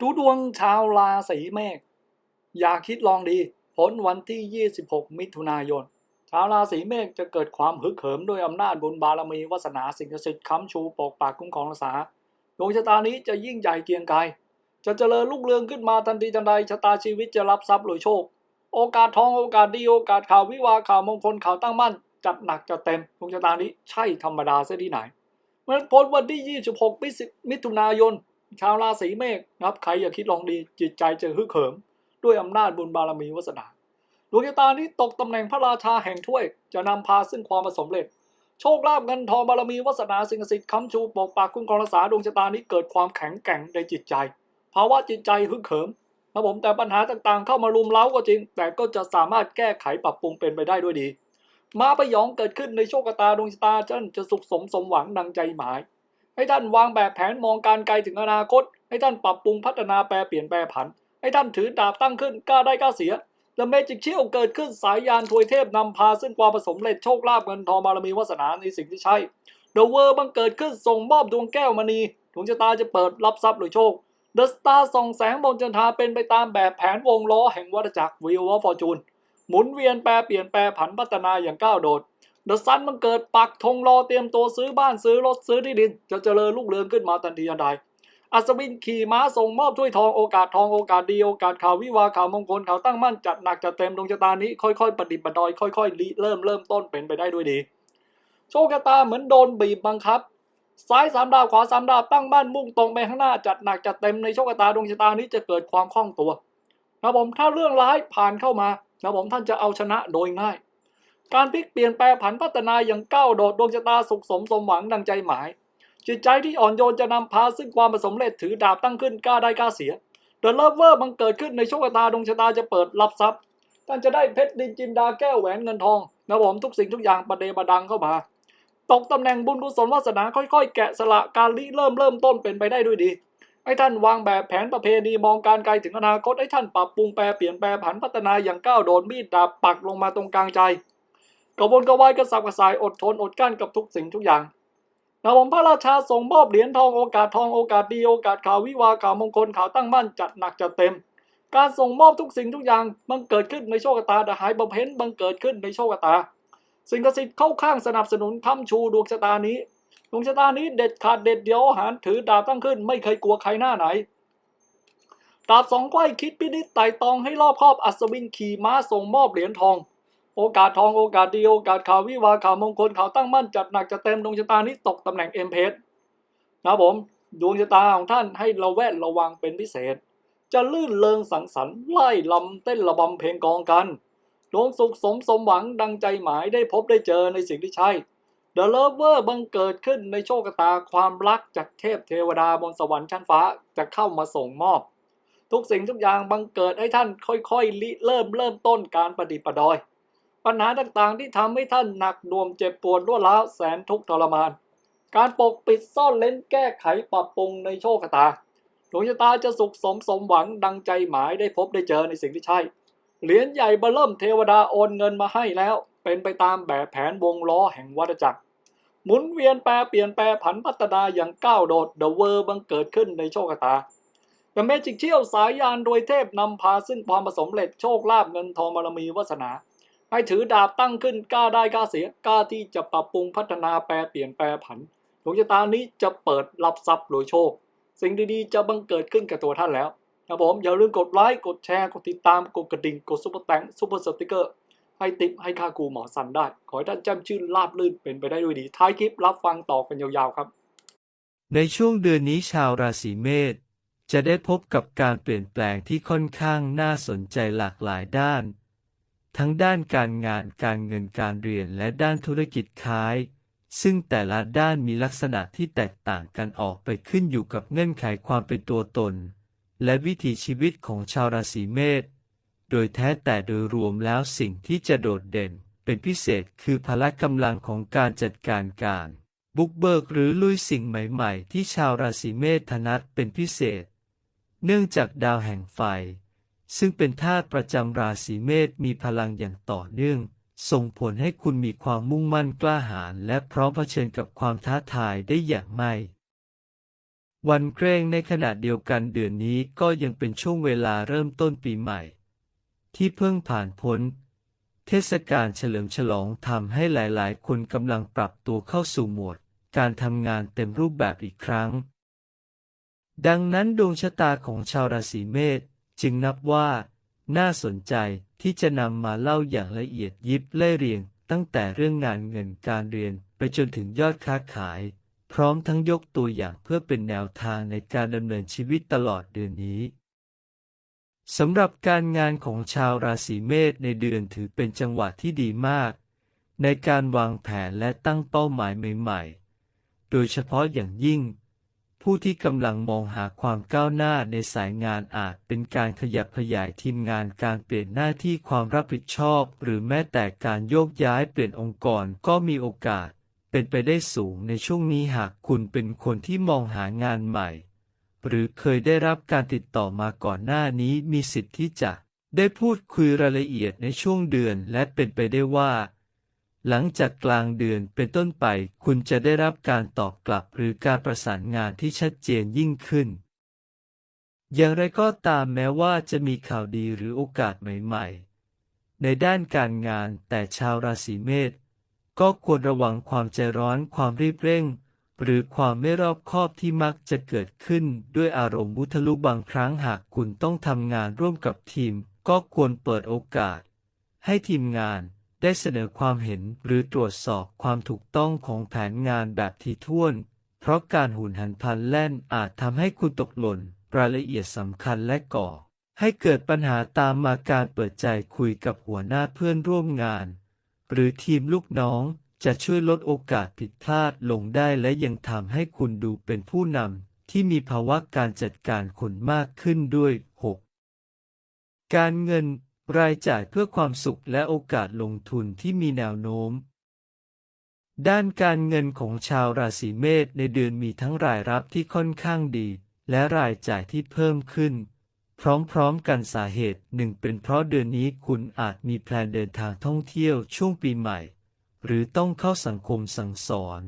ดูดวงชาวราศีเมษอย่าคิดลองดีผลวันที่ 26 มิถุนายน ชาวราศีเมษจะเกิดความฮึกเหิมด้วยอำนาจบุญบารมีวาสนาสิ่งศักดิ์สิทธิ์ค้ำชูปกปักคุ้มครองรักษาดวงชะตานี้จะยิ่งใหญ่เกียงไกรจะเจริญรุ่งเรืองขึ้นมาทันทีทันใดชะตาชีวิตจะรับทรัพย์หรือโชค โอกาสทองโอกาสดีโอกาสข่าววิวาข่าวมงคลข่าวตั้งมั่น จัดหนักจัดเต็มดวงชะตานี้ใช่ธรรมดาเสียที่ไหนเมื่อพ้นวันที่ 26 มิถุนายน ชาวราศีเมษนะครับใครอย่าคิดลองดีจิตใจจะฮึกเหิม ด้วยอำนาจบุญบารมีวาสนาดวงชะตานี้ตกตำแหน่งพระราชาแห่งถ้วย จะนำพาซึ่งความประสมเร็จ โชคลาภเงินทองบารมีวาสนาสิ่งศักดิ์สิทธิ์ค้ำชูปกปักคุ้มครองรักษาดวงชะตานี้เกิดความแข็งแกร่งในจิตใจภาวะจิตใจฮึกเหิมนะผมแต่ปัญหาต่างๆ เข้ามารุมเร้าก็จริง แต่ก็จะสามารถแก้ไขปรับปรุงเป็นไปได้ด้วยดี มาประยองเกิดขึ้นในโชคชะตาดวงชะตาท่นจะสุขสมสมหวังดังใจหมาย ให้ท่านวางแบบแผนมองการไกลถึงอนาคต ให้ท่านปรับปรุงพัฒนาแปรเปลี่ยนแปรผัน ให้ท่านถือดาบตั้งขึ้นกล้าได้กล้าเสียและเมจิกเชี่ยวเกิดขึ้นสายยานทวยเทพนำพาซึ่งความผสมเร็จโชคลาภเงินทองบารมีวาสนาในสิ่งที่ใช่เดอะเวอร์บังเกิดขึ้นส่งมอบดวงแก้วมณีดวงชะตาจะเปิดรับทรัพย์หรือโชคเดอะสตาร์ส่องแสงบนจันทาเป็นไปตามแบบแผนวงล้อแห่งวัฏจักรวิววอฟอร์จูนหมุนเวียนแปรเปลี่ยนแปรผันพัฒนาอย่างก้าวโดด เดอะซันมันเกิดปักธงรอเตรียมตัวซื้อบ้านซื้อรถซื้อที่ดิน จะเจริญลูกเรืองขึ้นมาทันทีทันใดอัศวินขี่ม้าส่งมอบถ้วยทองโอกาสทองโอกาสดีโอกาสข่าววิวาข่าวมงคลข่าวตั้งมั่นจัดหนักจัดเต็มดวงชะตานี้ค่อยๆปฏิบัติดอยค่อยๆริเริ่มเริ่มต้นเป็นไปได้ด้วยดี โชคชะตาเหมือนโดนบีบบังคับ ซ้ายสามดาวขวาสามดาวตั้งบ้านมุ่งตรงไปข้างหน้าจัดหนักจัดเต็มในโชคชะตาดวงชะตานี้จะเกิดความคล่องตัวนะผมถ้าเรื่องร้ายผ่านเข้ามานะผมท่านจะเอาชนะโดยง่าย การพลิกเปลี่ยนแปลผันพัฒนาอย่างก้าวโดดดวงชะตาสุขสมสมหวังดังใจหมาย จิตใจที่อ่อนโยนจะนำพาซึ่งความผสมเร็จถือดาบตั้งขึ้นกล้าได้กล้าเสียเดอะเลเวอร์มันเกิดขึ้นในโชคชะตาดวงชะตาจะเปิดรับทรัพย์ท่านจะได้เพชรดินจินดาแก้วแหวนเงินทองนะผมทุกสิ่งทุกอย่างประเดประดังเข้ามาตกตำแหน่งบุญกุศลวาสนาค่อยๆ แกะสละการริเริ่มเริ่มต้นเป็นไปได้ด้วยดีให้ท่านวางแบบแผนประเพณีมองการไกลถึงอนาคตให้ท่านปรับปรุงแปรเปลี่ยนแปลผันพัฒนาอย่างก้าวโดดมีดดาบปักลงมาตรงกลางใจ กระวนกระวายกระสับกระส่ายอดทนอดกั้นกับทุกสิ่งทุกอย่างนะผมพระราชาส่งมอบเหรียญทองโอกาสทองโอกาสดีโอกาสข่าววิวาข่าวมงคลข่าวตั้งมั่นจัดหนักจัดเต็ม การส่งมอบทุกสิ่งทุกอย่างมันเกิดขึ้นในโชคชะตาแต่หายบำเพ็ญบังเกิดขึ้นในโชคชะตา สิ่งศักดิ์สิทธิ์เข้าข้างสนับสนุนค้ำชูดวงชะตานี้ดวงชะตานี้เด็ดขาดเด็ดเดียวหารถือดาบตั้งขึ้น ไม่เคยกลัวใครหน้าไหนดาบสองไขว้คิดพินิจไต่ตองให้รอบครอบอัศวินขี่ม้าส่งมอบเหรียญทอง โอกาสทองโอกาสดีโอกาสข่าววิวาข่าวมงคลข่าวตั้งมั่นจัดหนักจัดเต็มดวงชะตานี้ตกตำแหน่งเอ็มเพสนะผมดวงชะตาของท่านให้ระแวดระวังเป็นพิเศษ จะลื่นเลงสังสรรค์ไล่ลำเต้นระบำเพลงกองกันดวงสุขสมสมหวังดังใจหมายได้พบได้เจอในสิ่งที่ใช่ The Lover บังเกิดขึ้นในโชคชะตาความรักจากเทพเทวดาบนสวรรค์ชั้นฟ้าจะเข้ามาส่งมอบ ทุกสิ่งทุกอย่างบังเกิดให้ท่านค่อยๆเริ่มเริ่มต้นการประดิษฐ์ประดอย ปัญหาต่างๆที่ทำให้ท่านหนักหน่วงเจ็บปวดรวร้าวแสนทุกข์ทรมาน การปกปิดซ่อนเล้นแก้ไขปรับปรุงในโชคชะตาดวงชะตาจะสุขสมสมหวังดังใจหมายได้พบได้เจอในสิ่งที่ใช่ เหรียญใหญ่เบเริ่มเทวดาโอนเงินมาให้แล้ว เป็นไปตามแบบแผนวงล้อแห่งวัฏจักร หมุนเวียนแปรเปลี่ยนแปรผันพัฒนาอย่างก้าวโดดเดอะเวอร์บังเกิดขึ้นในโชคชะตาแต่เมจิกเชี่ยวสายยานโดยเทพนำพาซึ่งความผสมเร็จโชคลาภเงินทองบารมีวาสนา ให้ถือดาบตั้งขึ้นกล้าได้กล้าเสียกล้าที่จะปรับปรุงพัฒนาแปรเปลี่ยนแปรผันดวงชะตานี้จะเปิดรับทรัพย์โดยโชค สิ่งดีๆจะบังเกิดขึ้นกับตัวท่านแล้วนะผมอย่าลืมกดไลค์กดแชร์กดติดตามกดกระดิ่งกดซุปเปอร์แตงซุปเปอร์สติกเกอร์ให้ติปให้ค่าครูหมอสันได้ ขอให้ท่านแจ้มชื่นราบลื่นเป็นไปได้ด้วยดี ท้ายคลิปรับฟังต่อกันยาวๆครับ ในช่วงเดือนนี้ชาวราศีเมษจะได้พบกับการเปลี่ยนแปลงที่ค่อนข้างน่าสนใจหลากหลายด้าน ทั้งด้านการงานการเงินการเรียนและด้านธุรกิจค้าย ซึ่งแต่ละด้านมีลักษณะที่แตกต่างกันออกไปขึ้นอยู่กับเงื่อนไขความเป็นตัวตน และวิถีชีวิตของชาวราศีเมษโดยแท้แต่โดยรวมแล้วสิ่งที่จะโดดเด่น เป็นพิเศษคือพละกำลังของการจัดการการ บุกเบิกหรือลุยสิ่งใหม่ ๆ ที่ชาวราศีเมษถนัดเป็นพิเศษ เนื่องจากดาวแห่งไฟ ซึ่งเป็นธาตุประจำราศีเมษมีพลังอย่างต่อเนื่อง ส่งผลให้คุณมีความมุ่งมั่นกล้าหาญและพร้อมเผชิญกับความท้าทายได้อย่างไม่วันเกรงในขณะเดียวกันเดือนนี้ก็ยังเป็นช่วงเวลาเริ่มต้นปีใหม่ ที่เพิ่งผ่านพ้น เทศกาลเฉลิมฉลองทำให้หลายๆ คนกำลังปรับตัวเข้าสู่โหมด การทำงานเต็มรูปแบบอีกครั้ง ดังนั้นดวงชะตาของชาวราศีเมษ จึงนับว่า น่าสนใจที่จะนำมาเล่าอย่างละเอียดยิบไล่เรียง ตั้งแต่เรื่องงานเงินการเรียนไปจนถึงยอดค้าขาย พร้อมทั้งยกตัวอย่างเพื่อเป็นแนวทางในการดำเนินชีวิตตลอดเดือนนี้สำหรับการงานของชาวราศีเมษในเดือนถือเป็นจังหวะที่ดีมาก ในการวางแผนและตั้งเป้าหมายใหม่ ๆ โดยเฉพาะอย่างยิ่ง ผู้ที่กำลังมองหาความก้าวหน้าในสายงานอาจเป็นการขยับขยายทีมงานการเปลี่ยนหน้าที่ความรับผิดชอบ หรือแม้แต่การโยกย้ายเปลี่ยนองค์กรก็มีโอกาส เป็นไปได้สูงในช่วงนี้หากคุณเป็นคนที่มองหางานใหม่ หรือเคยได้รับการติดต่อมาก่อนหน้านี้มีสิทธิ์ที่จะ ได้พูดคุยรายละเอียดในช่วงเดือนและเป็นไปได้ว่า หลังจากกลางเดือนเป็นต้นไปคุณจะได้รับการตอบกลับหรือการประสานงานที่ชัดเจนยิ่งขึ้น อย่างไรก็ตามแม้ว่าจะมีข่าวดีหรือโอกาสใหม่ ๆ ในด้านการงานแต่ชาวราศีเมษก็ควรระวังความใจร้อนความรีบเร่ง หรือความไม่รอบคอบที่มักจะเกิดขึ้นด้วยอารมณ์บุทะลุบางครั้งหากคุณต้องทำงานร่วมกับทีม ก็ควรเปิดโอกาส ให้ทีมงาน ได้เสนอความเห็นหรือตรวจสอบความถูกต้องของแผนงานแบบถี่ถ้วน เพราะการหุนหันพลันแล่นอาจทำให้คุณตกหล่นรายละเอียดสำคัญและก่อ ให้เกิดปัญหาตามมาการเปิดใจคุยกับหัวหน้าเพื่อนร่วมงาน หรือทีมลูกน้องจะช่วยลดโอกาสผิดพลาดลงได้และยังทำให้คุณดูเป็นผู้นำที่มีภาวะการจัดการคนมากขึ้นด้วย 6. การเงิน รายจ่ายเพื่อความสุขและโอกาสลงทุนที่มีแนวโน้ม ด้านการเงินของชาวราศีเมษในเดือนมีทั้งรายรับที่ค่อนข้างดี และรายจ่ายที่เพิ่มขึ้น พร้อมๆกันสาเหตุหนึ่งเป็นเพราะเดือนนี้คุณอาจมีแพลนเดินทางท่องเที่ยวช่วงปีใหม่ หรือต้องเข้าสังคมสังสอน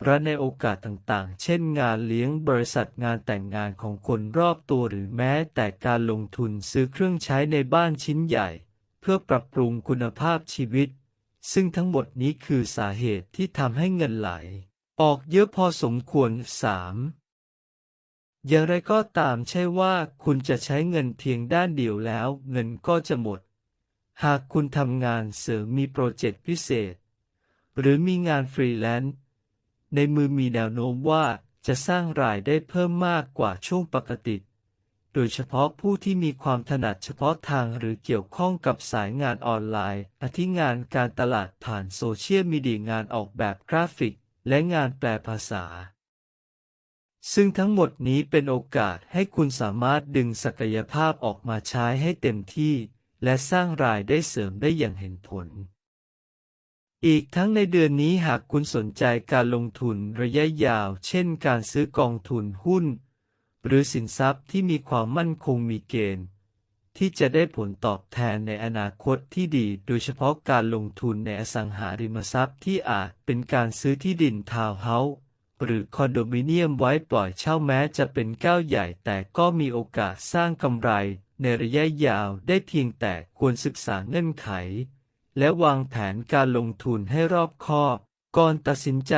พระในโอกาสต่างๆ เช่นงานเลี้ยงบริษัทงานแต่งงานของคนรอบตัวหรือแม้แต่การลงทุนซื้อเครื่องใช้ในบ้านชิ้นใหญ่ เพื่อปรับปรุงคุณภาพชีวิต ซึ่งทั้งหมดนี้คือสาเหตุที่ทำให้เงินไหล ออกเยอะพอสมควร 3. อย่างไรก็ตามใช่ว่าคุณจะใช้เงินเพียงด้านเดียวแล้ว เงินก็จะหมด หากคุณทำงานเสริมมีโปรเจกต์พิเศษ หรือมีงานฟรีแลนซ์ ในมือมีแนวโน้มว่าจะสร้างรายได้เพิ่มมากกว่าช่วงปกติ โดยเฉพาะผู้ที่มีความถนัดเฉพาะทางหรือเกี่ยวข้องกับสายงานออนไลน์อาทิงานการตลาดผ่านโซเชียลมีเดียงานออกแบบกราฟิก และงานแปลภาษา ซึ่งทั้งหมดนี้เป็นโอกาสให้คุณสามารถดึงศักยภาพออกมาใช้ให้เต็มที่ และสร้างรายได้เสริมได้อย่างเห็นผล อีกทั้งในเดือนนี้หากคุณสนใจการลงทุนระยะยาว เช่นการซื้อกองทุนหุ้น หรือสินทรัพย์ที่มีความมั่นคงมีเกณฑ์ ที่จะได้ผลตอบแทนในอนาคตที่ดี โดยเฉพาะการลงทุนในอสังหาริมทรัพย์ที่อาจเป็นการซื้อที่ดินทาวน์เฮาส์หรือคอนโดมิเนียมไว้ปล่อยเช่าแม้จะเป็นก้าวใหญ่ แต่ก็มีโอกาสสร้างกำไรในระยะยาวได้เพียงแต่ควรศึกษาเงื่อนไข และวางแผนการลงทุนให้รอบคอบ ก่อนตัดสินใจ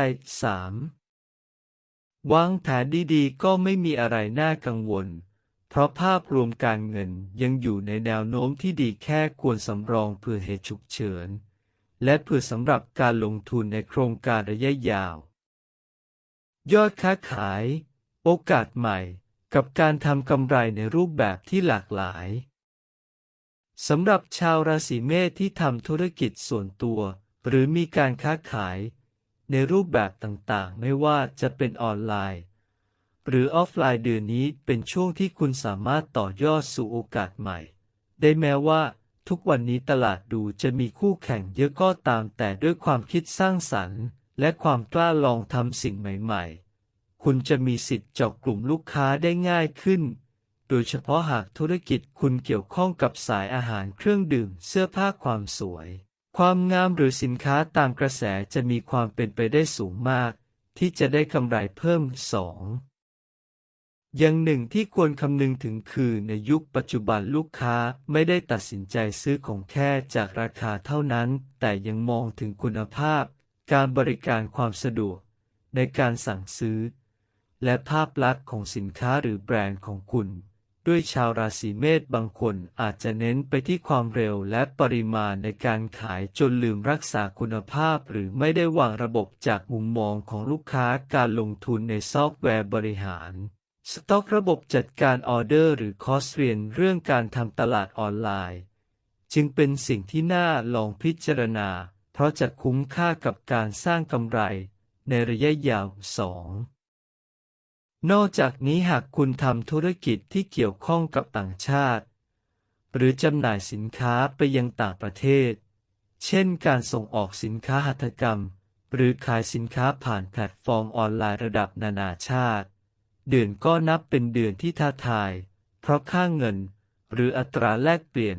3. วางแผนดีๆ ก็ไม่มีอะไรน่ากังวล เพราะภาพรวมการเงินยังอยู่ในแนวโน้มที่ดีแค่ควรสำรองเพื่อเหตุฉุกเฉิน และเพื่อสำหรับการลงทุนในโครงการระยะยาว ยอดค้าขาย โอกาสใหม่ กับการทำกำไรในรูปแบบที่หลากหลาย สำหรับชาวราศีเมษที่ทำธุรกิจส่วนตัว หรือมีการค้าขาย ในรูปแบบต่างๆ ไม่ว่าจะเป็นออนไลน์ หรือออฟไลน์เดือนนี้เป็นช่วงที่คุณสามารถต่อยอดสู่โอกาสใหม่ ได้แม้ว่า ทุกวันนี้ตลาดดูจะมีคู่แข่งเยอะก็ตามแต่ด้วยความคิดสร้างสรรค์ และความกล้าลองทำสิ่งใหม่ ๆ คุณจะมีสิทธิ์เจาะกลุ่มลูกค้าได้ง่ายขึ้น โดยเฉพาะหากธุรกิจคุณเกี่ยวข้องกับสายอาหารเครื่องดื่ม เสื้อผ้าความสวย ความงามหรือสินค้าตามกระแสจะมีความเป็นไปได้สูงมาก ที่จะได้กำไรเพิ่มสองอย่างหนึ่งที่ควรคำนึงถึงคือในยุคปัจจุบันลูกค้าไม่ได้ตัดสินใจซื้อของแค่จากราคาเท่านั้น แต่ยังมองถึงคุณภาพ การบริการความสะดวก ในการสั่งซื้อ และภาพลักษณ์ของสินค้าหรือแบรนด์ของคุณ ด้วยชาวราศีเมษบางคนอาจจะเน้นไปที่ความเร็วและปริมาณในการขายจนลืมรักษาคุณภาพ หรือไม่ได้วางระบบจากมุมมองของลูกค้าการลงทุนในซอฟต์แวร์บริหาร สต็อกระบบจัดการออเดอร์หรือคอสเรียนเรื่องการทำตลาดออนไลน์ จึงเป็นสิ่งที่น่าลองพิจารณา เพราะจะคุ้มค่ากับการสร้างกำไรในระยะยาวสอง นอกจากนี้หากคุณทำธุรกิจที่เกี่ยวข้องกับต่างชาติ หรือจำหน่ายสินค้าไปยังต่างประเทศ เช่นการส่งออกสินค้าหัตถกรรม หรือขายสินค้าผ่านแพลตฟอร์มออนไลน์ระดับนานาชาติ เดือนก็นับเป็นเดือนที่ท้าทาย เพราะค่าเงิน หรืออัตราแลกเปลี่ยน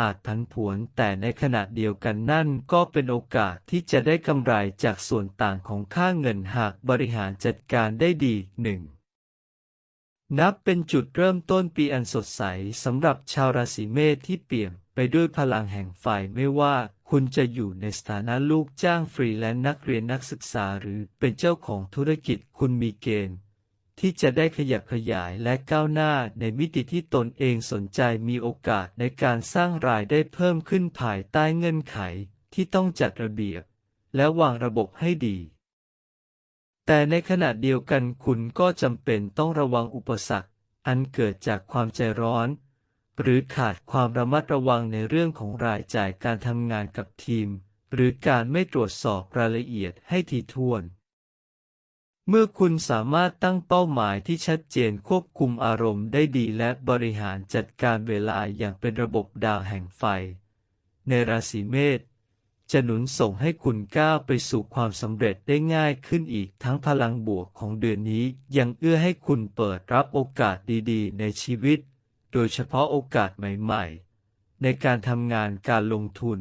อาจผันผวน แต่ในขณะเดียวกันนั่นก็เป็นโอกาสที่จะได้กำไรจากส่วนต่างของค่าเงินหากบริหารจัดการได้ดีหนึ่งนับเป็นจุดเริ่มต้นปีอันสดใสสำหรับชาวราศีเมษที่เปี่ยมไปด้วยพลังแห่งไฟไม่ว่าคุณจะอยู่ในสถานะลูกจ้างฟรีแลนซ์นักเรียนนักศึกษาหรือเป็นเจ้าของธุรกิจคุณมีเกณฑ์ ที่จะได้ขยับขยายและก้าวหน้าในมิติที่ตนเองสนใจมีโอกาสในการสร้างรายได้เพิ่มขึ้นภายใต้เงื่อนไขที่ต้องจัดระเบียบ และวางระบบให้ดี แต่ในขณะเดียวกันคุณก็จำเป็นต้องระวังอุปสรรค อันเกิดจากความใจร้อน หรือขาดความระมัดระวังในเรื่องของรายจ่ายการทำงานกับทีม หรือการไม่ตรวจสอบรายละเอียดให้ถี่ถ้วน เมื่อคุณสามารถตั้งเป้าหมายที่ชัดเจนควบคุมอารมณ์ได้ดีและบริหารจัดการเวลาอย่างเป็นระบบดาวแห่งไฟ ในราศีเมษจะหนุนส่งให้คุณก้าวไปสู่ความสำเร็จได้ง่ายขึ้นอีกทั้งพลังบวกของเดือนนี้ยังเอื้อให้คุณเปิดรับโอกาสดีๆ ในชีวิต โดยเฉพาะโอกาสใหม่ๆ ในการทำงานการลงทุน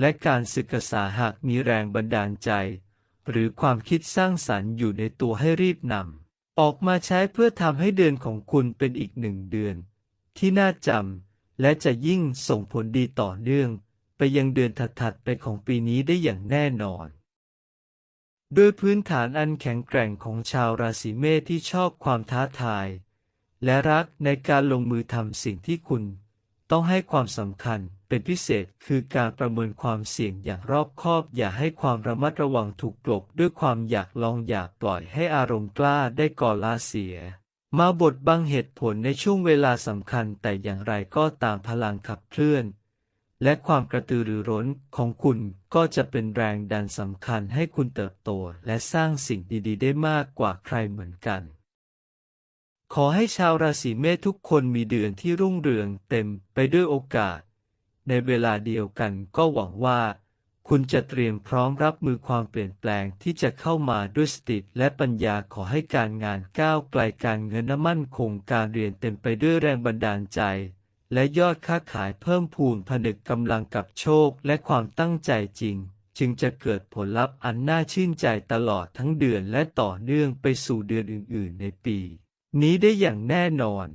และการศึกษาหากมีแรงบันดาลใจ หรือความคิดสร้างสรรค์อยู่ในตัวให้รีบนำออกมาใช้เพื่อทำให้เดือนของคุณเป็นอีกหนึ่งเดือน ที่น่าจำและจะยิ่งส่งผลดีต่อเนื่อง ไปยังเดือนถัดๆไปของปีนี้ได้อย่างแน่นอนโดยพื้นฐานอันแข็งแกร่งของชาวราศีเมษที่ชอบความท้าทาย และรักในการลงมือทำสิ่งที่คุณ ต้องให้ความสำคัญ เป็นพิเศษคือการประเมินความเสี่ยงอย่างรอบคอบ อย่าให้ความระมัดระวังถูกกลบด้วยความอยากลองอยากปล่อยให้อารมณ์กล้าได้ก่อลาเสีย มาบทบังเหตุผลในช่วงเวลาสำคัญแต่อย่างไรก็ตามพลังขับเคลื่อน และความกระตือรือร้นของคุณก็จะเป็นแรงดันสำคัญให้คุณเติบโตและสร้างสิ่งดีๆ ได้มากกว่าใครเหมือนกันขอให้ชาวราศีเมษทุกคนมีเดือนที่รุ่งเรืองเต็มไปด้วยโอกาส ในเวลาเดียวกันก็หวังว่า คุณจะเตรียมพร้อมรับมือความเปลี่ยนแปลงที่จะเข้ามาด้วยสติและปัญญาขอให้การงานก้าวไกลการเงินน้ำมั่นคงการเรียนเต็มไปด้วยแรงบันดาลใจ และยอดค้าขายเพิ่มพูนผนึกกำลังกับโชคและความตั้งใจจริงจึงจะเกิดผลลัพธ์อันน่าชื่นใจตลอดทั้งเดือนและต่อเนื่องไปสู่เดือนอื่น ๆ ในปี นี้ได้อย่างแน่นอน